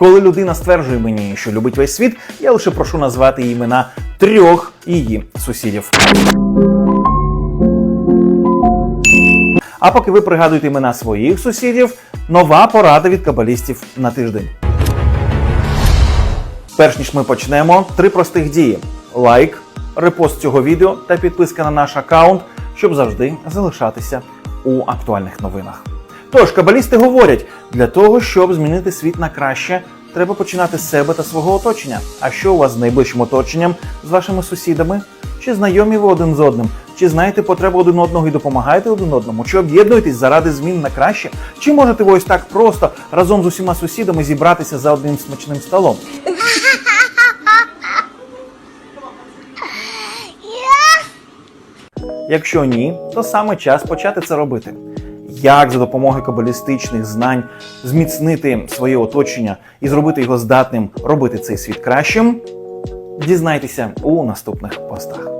Коли людина стверджує мені, що любить весь світ, я лише прошу назвати імена трьох її сусідів. А поки ви пригадуєте імена своїх сусідів, нова порада від кабалістів на тиждень. Перш ніж ми почнемо, три простих дії: лайк, репост цього відео та підписка на наш аккаунт, щоб завжди залишатися у актуальних новинах. Тож, кабалісти говорять, для того, щоб змінити світ на краще, треба починати з себе та свого оточення. А що у вас з найближчим оточенням, з вашими сусідами? Чи знайомі ви один з одним? Чи знаєте потребу один одного і допомагаєте один одному? Чи об'єднуєтесь заради змін на краще? Чи можете ви ось так просто разом з усіма сусідами зібратися за одним смачним столом? Якщо ні, то саме час почати це робити. Як за допомогою кабалістичних знань зміцнити своє оточення і зробити його здатним робити цей світ кращим? Дізнайтеся у наступних постах.